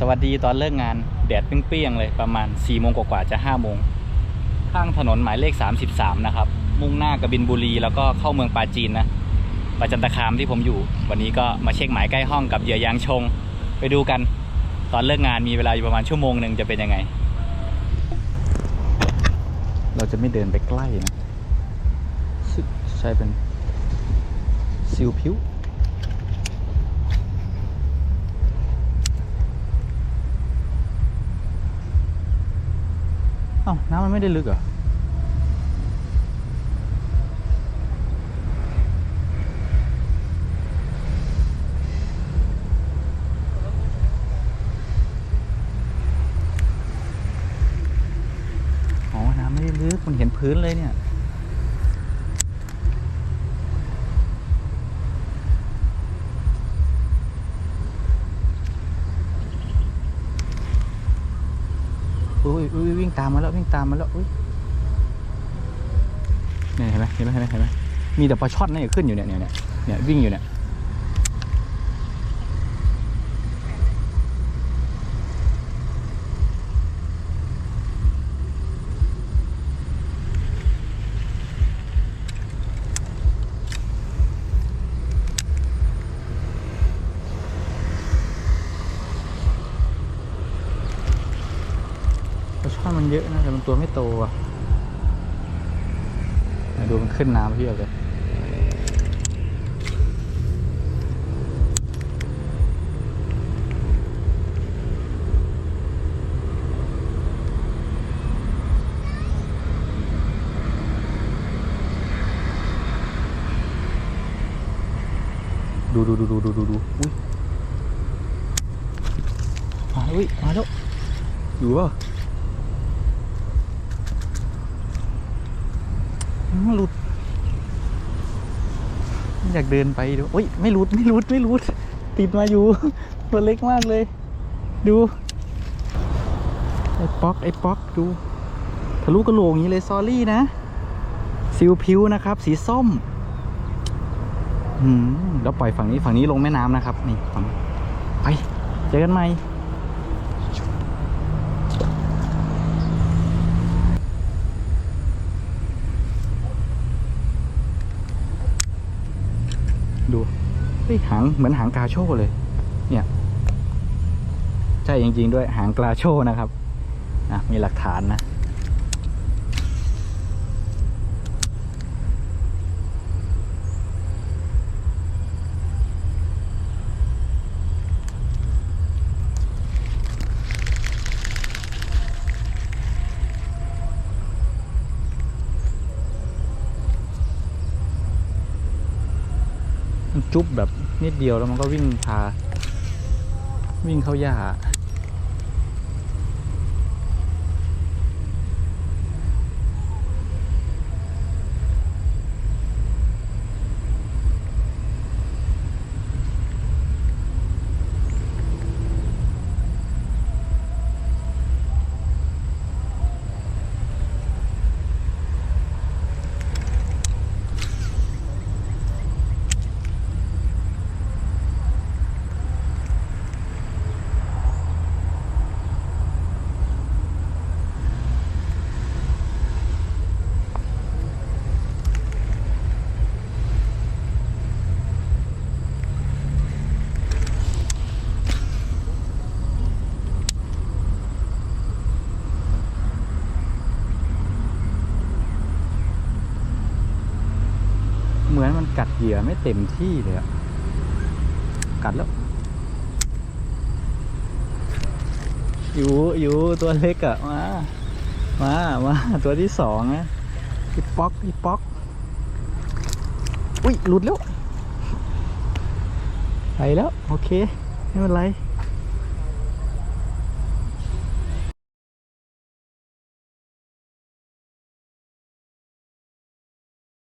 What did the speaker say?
สวัสดีตอนเลิกงานแดดเปรี้ยงๆเลยประมาณ4ี่โมงกว่าๆจะ5้าโมงข้างถนนหมายเลข 33 นะครับ มุ่งหน้ากบินบุรีแล้วก็เข้าเมืองปาจีนนะประจันตคามที่ผมอยู่ วันนี้ก็มาเช็คหมายใกล้ห้องกับเหยื่อยางชง ไปดูกันตอนเลิกงานมีเวลาอยู่ประมาณชั่วโมงหนึ่งจะเป็นยังไง เราจะไม่เดินไปใกล้นะ ใช้เป็นซิลผิว อ้าน้ำมันไม่ได้ลึกเหรออ๋อน้ำไม่ได้ลึกมันเห็นพื้นเลยเนี่ย อุ้ยอุ้ยวิ่งตามมาแล้ววิ่งตามมาแล้วอุ้ยเนี่ยเห็นไหมเห็นไหมเห็นไหมเห็นไหมมีแต่ปลาช่อนนี่ขึ้นอยู่เนี่ยเนี่ยเนี่ยเนี่ยวิ่งอยู่เนี่ยปลาช่อนมัน เยอะนะแต่มันตัวไม่โตอะไหนดูมันขึ้นน้ำเพียบเลยดูดูดูดูดูดูดูอุ้ยมาแล้วอุ้ยมาแล้วอยู่เปล่า อืม หลุด อยากเดินไปดูโอ้ยไม่หลุดไม่หลุดไม่หลุด ติดมาอยู่ ตัวเล็กมากเลย ดู ไอ้ป๊อก ไอ้ป๊อก ดู ทะลุกระโหลกอย่างนี้เลย ซอรี่นะ ซิลพิวนะครับ สีส้ม อืมแล้วปล่อยฝั่งนี้ฝั่งนี้ลงแม่น้ำนะครับ นี่ฝั่งไป เจอกันใหม่ ดู เฮ้ยหางเหมือนหางกาโชเลย เนี่ย ใช่จริง ๆ ด้วยหางกาโชนะครับอะมีหลักฐานนะ จุ๊บแบบนิดเดียวแล้วมันก็วิ่งพาวิ่งเข้าหญ้า กัดเหยื่อไม่เต็มที่เลยอะกัดแล้ว อยู่อยู่ตัวเล็กอะมา มามาตัวที่สองนะอีป๊อกอีป๊อก อุ้ยหลุดแล้ว ไปแล้ว โอเค ไม่เป็นไร